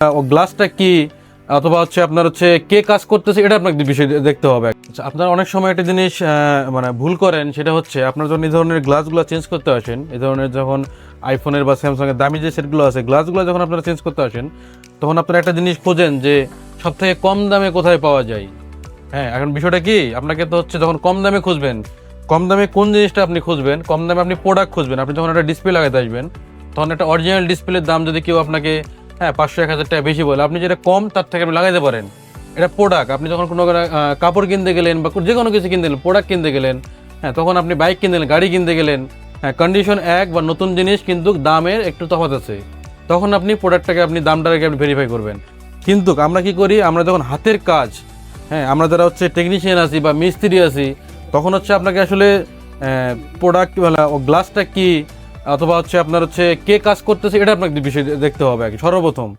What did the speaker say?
ও গ্লাসটা কি? অথবা হচ্ছে আপনার হচ্ছে কে কাজ করতেছে এটা আপনাকে বিষয় দেখতে হবে। আচ্ছা, আপনারা অনেক সময় একটা জিনিস মানে ভুল করেন সেটা হচ্ছে আপনারা যখন এই ধরনের গ্লাসগুলো চেঞ্জ করতে আসেন এই ধরনের যখন আইফোনের বা স্যামসাংয়ের দামি যে সেটগুলো আছে গ্লাসগুলো যখন আপনারা চেঞ্জ করতে আসেন তখন আপনারা একটা জিনিস খোঁজেন যে সব থেকে কম দামে কোথায় পাওয়া যায়। হ্যাঁ এখন বিষয়টা কি? আপনাকে তো হচ্ছে যখন কম দামে খুঁজবেন কম দামে কোন জিনিসটা আপনি খুঁজবেন কম দামে আপনি প্রোডাক্ট খুঁজবেন। আপনি যখন একটা ডিসপ্লে লাগাতে আসবেন তখন একটা অরিজিনাল ডিসপ্লের দাম যদি কেউ আপনাকে হ্যাঁ পাঁচশো এক হাজার টাকা বেশি বলে। আপনি যেটা কম, তার থেকে আপনি লাগাইতে পারেন। এটা প্রোডাক্ট আপনি যখন কোনো কাপড় কিনতে গেলেন বা যে কোনো কিছু কিনতে গেলেন প্রোডাক্ট কিনতে গেলেন হ্যাঁ তখন আপনি বাইক কিনতে গেলেন, গাড়ি কিনতে গেলেন হ্যাঁ কন্ডিশন এক বা নতুন জিনিস কিন্তু দামের একটু তফাৎ আছে। তখন আপনি প্রোডাক্টটাকে আপনি দামটাকে আপনি ভেরিফাই করবেন। কিন্তু আমরা কি করি, আমরা যখন হাতের কাজ হ্যাঁ আমরা যারা হচ্ছে টেকনিশিয়ান আছি বা মিস্ত্রি আছি, তখন হচ্ছে আপনাকে আসলে প্রোডাক্ট গ্লাসটা কি অথবা হচ্ছে আপনার হচ্ছে কে কাজ করতেছে এটা আপনাকে বিষয় দেখতে হবে কি সর্বপ্রথম।